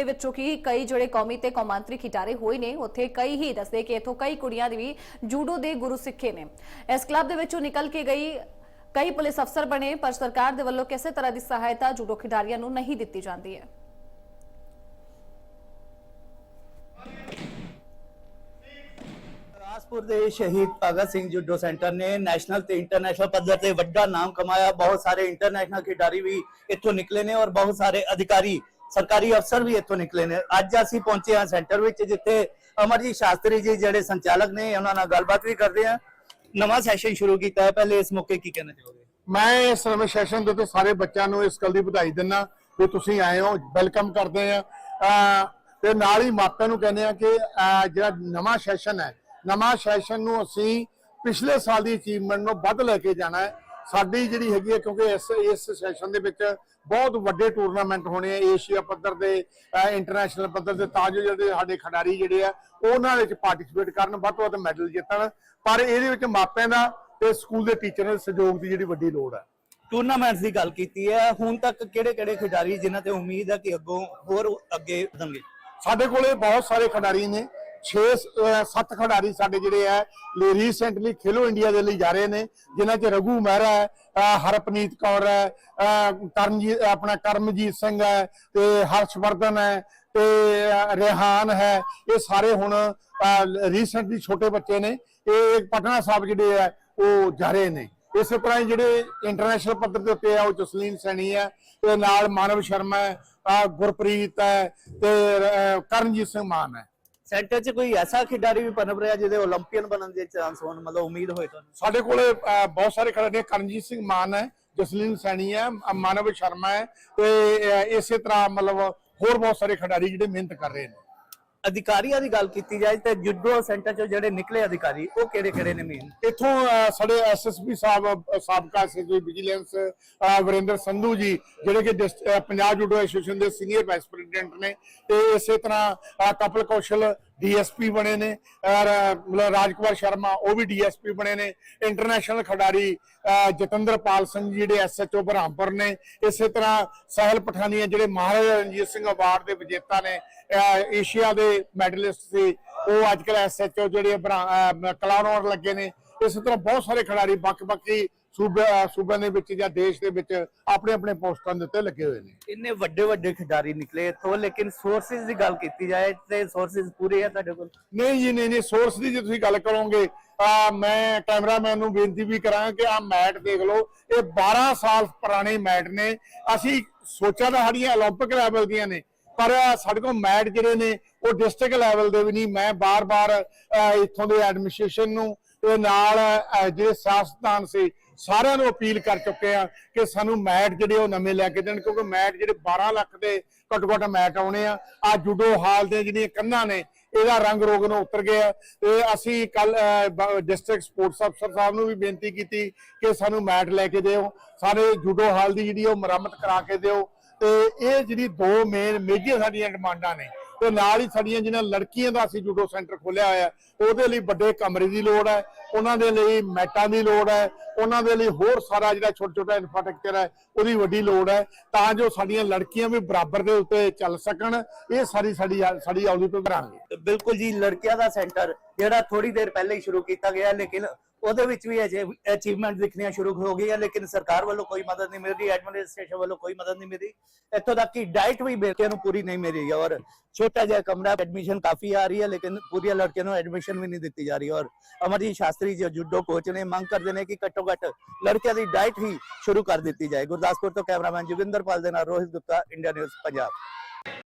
ਦੇ ਵਿੱਚੋਂ ਕਿ ਕਈ ਜਿਹੜੇ ਕੌਮੀ ਤੇ ਕੌਮਾਂਤਰੀ ਖਿਡਾਰੀ ਹੋਏ ਨੇ, ਉੱਥੇ ਕਈ ਹੀ ਦੱਸਦੇ ਕਿ ਇਥੋਂ ਕਈ ਕੁੜੀਆਂ ਦੀ ਵੀ ਜੂਡੋ ਦੇ ਗੁਰੂ ਸਿੱਖੇ ਨੇ। ਇਸ ਕਲੱਬ ਦੇ ਵਿੱਚੋਂ ਨਿਕਲ ਕੇ ਗਈ ਕਈ ਪੁਲਿਸ ਅਫਸਰ ਬਣੇ, ਪਰ ਸਰਕਾਰ ਦੇ ਵੱਲੋਂ ਕਿਸੇ ਤਰ੍ਹਾਂ ਦੀ ਸਹਾਇਤਾ ਜੂਡੋ ਖਿਡਾਰੀਆਂ ਨੂੰ ਨਹੀਂ ਦਿੱਤੀ ਜਾਂਦੀ ਹੈ। ਰਾਜਪੁਰ ਦੇ ਸ਼ਹੀਦ ਭਗਤ ਸਿੰਘ ਜੂਡੋ ਸੈਂਟਰ ਨੇ ਨੈਸ਼ਨਲ ਤੇ ਇੰਟਰਨੈਸ਼ਨਲ ਪੱਧਰ ਤੇ ਵੱਡਾ ਨਾਮ ਕਮਾਇਆ। ਬਹੁਤ ਸਾਰੇ ਇੰਟਰਨੈਸ਼ਨਲ ਖਿਡਾਰੀ ਵੀ ਇੱਥੋਂ ਨਿਕਲੇ ਨੇ ਔਰ ਬਹੁਤ ਸਾਰੇ ਅਧਿਕਾਰੀ ਸਰਕਾਰੀ ਅਫਸਰ ਵੀ ਇੱਥੋਂ ਨਿਕਲੇ ਨੇ। ਅੱਜ ਅਸੀਂ ਪਹੁੰਚੇ ਹਾਂ ਸੈਂਟਰ ਵਿੱਚ, ਜਿੱਥੇ ਅਮਰਜੀਤ ਸ਼ਾਸਤਰੀ ਜੀ ਜਿਹੜੇ ਸੰਚਾਲਕ ਨੇ, ਉਹਨਾਂ ਨਾਲ ਗੱਲਬਾਤ ਵੀ ਕਰਦੇ ਹਾਂ। ਨਵਾਂ ਸੈਸ਼ਨ ਸ਼ੁਰੂ ਕੀਤਾ ਹੈ। ਪਹਿਲੇ ਇਸ ਮੌਕੇ ਕੀ ਕਹਿਣਾ ਚਾਹੋਗੇ? ਮੈਂ ਇਸ ਨਵੇਂ ਸੈਸ਼ਨ ਦੇ ਉੱਤੇ ਸਾਰੇ ਬੱਚਿਆਂ ਨੂੰ ਇਸ ਗੱਲ ਦੀ ਵਧਾਈ ਦਿੰਦਾ ਕਿ ਤੁਸੀਂ ਆਏ ਹੋ ਵੈਲਕਮ ਕਰਦੇ ਆ ਤੇ ਨਾਲ ਹੀ ਮਾਪਿਆਂ ਨੂੰ ਕਹਿੰਦੇ ਆ ਕਿ ਜਿਹੜਾ ਨਵਾਂ ਸੈਸ਼ਨ ਹੈ, ਨਵਾਂ ਸੈਸ਼ਨ ਨੂੰ ਅਸੀਂ ਪਿਛਲੇ ਸਾਲ ਦੀ ਅਚੀਵਮੈਂਟ ਨੂੰ ਵੱਧ ਲੈ ਕੇ ਜਾਣਾ ਹੈ। ਸਾਡੀ ਜਿਹੜੀ ਹੈਗੀ ਹੈ ਕਿਉਂਕਿ ਇਸ ਇਸ ਸੈਸ਼ਨ ਦੇ ਵਿੱਚ ਬਹੁਤ ਵੱਡੇ ਟੂਰਨਾਮੈਂਟ ਹੋਣੇ ਆ ਏਸ਼ੀਆ ਪੱਧਰ ਦੇ ਇੰਟਰਨੈਸ਼ਨਲ ਪੱਧਰ ਦੇ ਤਾਂ ਜੋ ਜਿਹੜੇ ਸਾਡੇ ਖਿਡਾਰੀ ਜਿਹੜੇ ਆ ਉਹਨਾਂ ਵਿੱਚ ਪਾਰਟਿਸਿਪੇਟ ਕਰਨ ਵੱਧ ਤੋਂ ਵੱਧ ਮੈਡਲ ਜਿੱਤਣ। ਪਰ ਇਹਦੇ ਵਿੱਚ ਮਾਪਿਆਂ ਦਾ ਤੇ ਸਕੂਲ ਦੇ ਟੀਚਰਾਂ ਦੇ ਸਹਿਯੋਗ ਦੀ ਜਿਹੜੀ ਵੱਡੀ ਲੋੜ ਹੈ ਟੂਰਨਾਮੈਂਟਸ ਦੀ ਗੱਲ ਕੀਤੀ ਹੈ। ਹੁਣ ਤੱਕ ਕਿਹੜੇ ਕਿਹੜੇ ਖਿਡਾਰੀ ਜਿਨ੍ਹਾਂ ਤੇ ਉਮੀਦ ਹੈ ਕਿ ਅੱਗੋਂ ਹੋਰ ਅੱਗੇ ਵਧਣਗੇ? ਸਾਡੇ ਕੋਲੇ ਬਹੁਤ ਸਾਰੇ ਖਿਡਾਰੀ ਨੇ। 6 7 ਖਿਡਾਰੀ ਸਾਡੇ ਜਿਹੜੇ ਹੈ ਰੀਸੈਂਟਲੀ ਖੇਲੋ ਇੰਡੀਆ ਦੇ ਲਈ ਜਾ ਰਹੇ ਨੇ, ਜਿਨ੍ਹਾਂ 'ਚ ਰਘੂ ਮਹਿਰਾ ਹੈ ਹਰਪਨੀਤ ਕੌਰ ਹੈ ਕਰਮਜੀਤ ਆਪਣਾ ਕਰਮਜੀਤ ਸਿੰਘ ਹੈ, ਤੇ ਹਰਸ਼ਵਰਧਨ ਹੈ, ਤੇ ਰਿਹਾਨ ਹੈ, ਇਹ ਸਾਰੇ ਹੁਣ ਰੀਸੈਂਟਲੀ ਛੋਟੇ ਬੱਚੇ ਨੇ, ਇਹ ਪਟਨਾ ਸਾਹਿਬ ਜਿਹੜੇ ਹੈ ਉਹ ਜਾ ਰਹੇ ਨੇ। ਇਸੇ ਤਰ੍ਹਾਂ ਹੀ ਜਿਹੜੇ ਇੰਟਰਨੈਸ਼ਨਲ ਪੱਧਰ ਦੇ ਉੱਤੇ ਆ, ਉਹ ਜਸਲੀਨ ਸੈਣੀ ਹੈ, ਤੇ ਨਾਲ ਮਾਨਵ ਸ਼ਰਮਾ ਹੈ ਗੁਰਪ੍ਰੀਤ ਹੈ, ਤੇ ਕਰਨਜੀਤ ਸਿੰਘ ਮਾਨ ਹੈ। ਸੈਂਟਰ 'ਚ ਕੋਈ ਐਸਾ ਖਿਡਾਰੀ ਵੀ ਪਨਪ ਰਿਹਾ ਜਿਹਦੇ 올림픽ਨ ਬਣਨ ਦੇ ਚਾਂਸ ਹੋਣ ਮਤਲਬ ਉਮੀਦ ਹੋਏ ਤੁਹਾਨੂੰ? ਸਾਡੇ ਕੋਲ ਅਹ, ਬਹੁਤ ਸਾਰੇ ਖਿਡਾਰੀ ਨੇ। ਕਰਨਜੀਤ ਸਿੰਘ ਮਾਨ ਹੈ ਜਸਲੀਨ ਸੈਣੀ ਹੈ ਮਾਨਵ ਸ਼ਰਮਾ ਹੈ ਤੇ ਇਸੇ ਤਰ੍ਹਾਂ ਮਤਲਬ ਹੋਰ ਬਹੁਤ ਸਾਰੇ ਖਿਡਾਰੀ ਜਿਹੜੇ ਮਿਹਨਤ ਕਰ ਰਹੇ ਨੇ। ਅਧਿਕਾਰੀਆਂ ਦੀ ਗੱਲ ਕੀਤੀ ਜਾਏ ਤੇ ਜੁਡੋ ਸੈਂਟਰ 'ਚੋਂ ਜਿਹੜੇ ਨਿਕਲੇ ਅਧਿਕਾਰੀ ਉਹ ਕਿਹੜੇ ਕਿਹੜੇ ਨੇ ਮੇਨ ਇੱਥੋਂ ਸਾਡੇ ਐਸਐਸਪੀ ਸਾਹਿਬ ਸਾਬਕਾ ਐਸਐਸਪੀ ਵਿਜੀਲੈਂਸ ਵਰਿੰਦਰ ਸੰਧੂ ਜੀ ਜਿਹੜੇ ਕਿ ਪੰਜਾਬ ਜੁੱਡੋ ਐਸੋਸੀਏਸ਼ਨ ਦੇ ਸੀਨੀਅਰ ਵਾਈਸ ਪ੍ਰੈਜ਼ੀਡੈਂਟ ਨੇ ਤੇ ਇਸੇ ਤਰ੍ਹਾਂ ਅਹ, ਕਪਲ ਕੌਸ਼ਲ ਡੀਐਸਪੀ ਬਣੇ ਨੇ ਔਰ ਅਹ, ਮਤਲਬ ਰਾਜਕੁਮਾਰ ਸ਼ਰਮਾ ਉਹ ਵੀ ਡੀਐਸਪੀ ਬਣੇ ਨੇ। ਇੰਟਰਨੈਸ਼ਨਲ ਖਿਡਾਰੀ ਅਹ, ਜਤਿੰਦਰਪਾਲ ਸਿੰਘ ਜੀ ਜਿਹੜੇ ਐਸਐਚਓ ਬਰਹਾਮਪੁਰ ਨੇ। ਇਸੇ ਤਰ੍ਹਾਂ ਸਹਿਲ ਪਠਾਨੀਆ ਜਿਹੜੇ ਮਹਾਰਾਜਾ ਰਣਜੀਤ ਸਿੰਘ ਅਵਾਰਡ ਦੇ ਵਿਜੇਤਾ ਨੇ ਏਸ਼ੀਆ ਦੇ ਮੈਡਲਿਸਟ ਸੀ ਉਹ ਅੱਜ ਕੱਲ ਐਸਐਚਓ ਜਿਹੜੇ ਕਲਾਨੌਰ ਲੱਗੇ ਨੇ ਇਸੇ ਤਰ੍ਹਾਂ ਬਹੁਤ ਸਾਰੇ ਖਿਡਾਰੀ ਵੱਖ-ਵੱਖੀ ਸੂਬੇ ਅਹ, ਸੂਬਿਆਂ ਦੇ ਵਿੱਚ ਜਾਂ ਦੇਸ਼ ਦੇ ਵਿੱਚ ਆਪਣੇ ਆਪਣੇ ਪੋਸਟਾਂ ਦੇ ਉੱਤੇ ਲੱਗੇ ਹੋਏ ਨੇ ਇੰਨੇ ਵੱਡੇ ਵੱਡੇ ਖਿਡਾਰੀ ਨਿਕਲੇ ਇੱਥੋਂ ਲੇਕਿਨ ਸੋਰਸਿਸ ਦੀ ਗੱਲ ਕੀਤੀ ਜਾਏ ਤੇ ਸੋਰਸਿਸ ਪੂਰੇ ਆ ਤੁਹਾਡੇ ਕੋਲ ਨਹੀਂ ਜੀ ਨਹੀਂ ਨਹੀਂ ਸੋਰਸ ਦੀ ਜੇ ਤੁਸੀਂ ਗੱਲ ਕਰੋਗੇ ਆ ਮੈਂ ਕੈਮਰਾਮੈਨ ਨੂੰ ਬੇਨਤੀ ਵੀ ਕਰਾਂਗਾ ਕਿ ਆ ਮੈਟ ਦੇਖ ਲਓ ਇਹ 12 ਸਾਲ ਪੁਰਾਣੇ ਮੈਟ ਨੇ ਅਸੀਂ ਸੋਚਿਆ ਤਾਂ ਸਾਡੀਆਂ 올림픽 ਲੈਵਲ ਦੀਆਂ ਨੇ ਪਰ ਸਾਡੇ ਕੋਲ ਮੈਟ ਜਿਹੜੇ ਨੇ, ਉਹ ਡਿਸਟ੍ਰਿਕਟ ਲੈਵਲ ਦੇ ਵੀ ਨਹੀਂ। ਮੈਂ ਬਾਰ-ਬਾਰ ਇੱਥੋਂ ਦੇ ਐਡਮਿਨਿਸਟ੍ਰੇਸ਼ਨ ਨੂੰ ਤੇ ਨਾਲ ਜਿਹੜੇ ਸਿਆਸਤਦਾਨ ਸੀ, ਸਾਰਿਆਂ ਨੂੰ ਅਪੀਲ ਕਰ ਚੁੱਕੇ ਆ ਕਿ ਸਾਨੂੰ ਮੈਟ ਜਿਹੜੇ ਉਹ ਨਵੇਂ ਲੈ ਕੇ ਦੇਣ, ਕਿਉਂਕਿ ਮੈਟ ਜਿਹੜੇ 12 ਲੱਖ ਦੇ ਘੱਟੋ ਘੱਟ ਮੈਟ ਆਉਣੇ ਆ। ਆ ਜੁਡੋ ਹਾਲ ਦੇ ਜਿਹੜੀਆਂ ਕੰਨਾਂ ਨੇ, ਇਹਦਾ ਰੰਗ ਰੋਗ ਨੂੰ ਉਤਰ ਗਿਆ। ਤੇ ਅਸੀਂ ਕੱਲ ਡਿਸਟ੍ਰਿਕਟ ਸਪੋਰਟਸ ਅਫਸਰ ਸਾਹਿਬ ਨੂੰ ਵੀ ਬੇਨਤੀ ਕੀਤੀ ਕਿ ਸਾਨੂੰ ਮੈਟ ਲੈ ਕੇ ਦਿਓ। ਸਾਰੇ ਜੂਡੋ ਹਾਲ ਦੀ ਜਿਹੜੀ ਉਹ ਮੁਰੰਮਤ ਕਰਾ ਕੇ ਦਿਓ। ਤੇ ਇਹ ਜਿਹੜੀ ਦੋ ਮੇਨ ਮੇਜਰ ਸਾਡੀਆਂ ਡਿਮਾਂਡਾਂ ਨੇ, ਤੇ ਨਾਲ ਹੀ ਸਾਡੀਆਂ ਜਿਹਨਾਂ ਲੜਕੀਆਂ ਦਾ ਅਸੀਂ ਜੂਡੋ ਸੈਂਟਰ ਖੋਲਿਆ ਹੋਇਆ ਉਹਦੇ ਲਈ ਵੱਡੇ ਕਮਰੇ ਦੀ ਲੋੜ ਹੈ, ਉਹਨਾਂ ਦੇ ਲਈ ਮੈਟਾਂ ਦੀ ਲੋੜ ਹੈ, ਉਹਨਾਂ ਦੇ ਲਈ ਹੋਰ ਸਾਰਾ ਜਿਹੜਾ ਛੋਟਾ ਛੋਟਾ ਇਨਫਰਾਸਟ੍ਰਕਚਰ ਹੈ, ਉਹਦੀ ਵੱਡੀ ਲੋੜ ਹੈ, ਤਾਂ ਜੋ ਸਾਡੀਆਂ ਲੜਕੀਆਂ ਵੀ ਬਰਾਬਰ ਦੇ ਉੱਤੇ ਚੱਲ ਸਕਣ, ਇਹ ਸਾਰੀ ਸਾਡੀ ਸਾਡੀ ਆਉਦੀ ਤੋਂ ਕਰਾਂਗੇ। ਬਿਲਕੁਲ ਜੀ, ਲੜਕੀਆਂ ਦਾ ਸੈਂਟਰ ਜਿਹੜਾ ਥੋੜੀ ਦੇਰ ਪਹਿਲੇ ਹੀ ਸ਼ੁਰੂ ਕੀਤਾ ਗਿਆ, ਲੇਕਿਨ ਉਹਦੇ ਵਿੱਚ ਵੀ ਅਜੇ ਅਚੀਵਮੈਂਟ ਦਿਖਣੀਆਂ ਸ਼ੁਰੂ ਹੋ ਗਈਆਂ, ਲੇਕਿਨ ਸਰਕਾਰ ਵੱਲੋਂ ਕੋਈ ਮਦਦ ਨਹੀਂ ਮਿਲ ਰਹੀ ਐਡਮਿਨਿਸਟ੍ਰੇਸ਼ਨ ਵੱਲੋਂ ਕੋਈ ਮਦਦ ਨਹੀਂ ਮਿਲ ਰਹੀ ਇੱਥੋਂ ਤੱਕ ਕਿ ਡਾਈਟ ਵੀ ਬੱਚਿਆਂ ਨੂੰ ਪੂਰੀ ਨਹੀਂ ਮਿਲ ਰਹੀ ਔਰ ਛੋਟਾ ਜਿਹਾ ਕਮਰਾ ਐਡਮਿਸ਼ਨ ਕਾਫੀ ਆ ਰਹੀ ਹੈ, ਲੇਕਿਨ ਪੂਰੀਆਂ ਲੜਕੀਆਂ ਨੂੰ ਐਡਮਿਸ਼ਨ ਵੀ ਨਹੀਂ ਦਿੱਤੀ ਜਾ ਰਹੀ ਔਰ ਅਮਰਜੀਤ ਸ਼ਾਸਤਰੀ ਜੀ ਜੁਡੋ ਕੋਚ ਨੇ ਮੰਗ ਕਰਦੇ ਨੇ ਕਿ ਘੱਟੋ ਘੱਟ ਲੜਕੀਆਂ ਦੀ ਡਾਈਟ ਹੀ ਸ਼ੁਰੂ ਕਰ ਦਿੱਤੀ ਜਾਏ। ਗੁਰਦਾਸਪੁਰ ਤੋਂ ਕੈਮਰਾਮੈਨ ਜੋਗਿੰਦਰ ਪਾਲ ਦੇ ਨਾਲ ਰੋਹਿਤ ਗੁਪਤਾ ਇੰਡੀਆ ਨਿਊਜ਼ ਪੰਜਾਬ।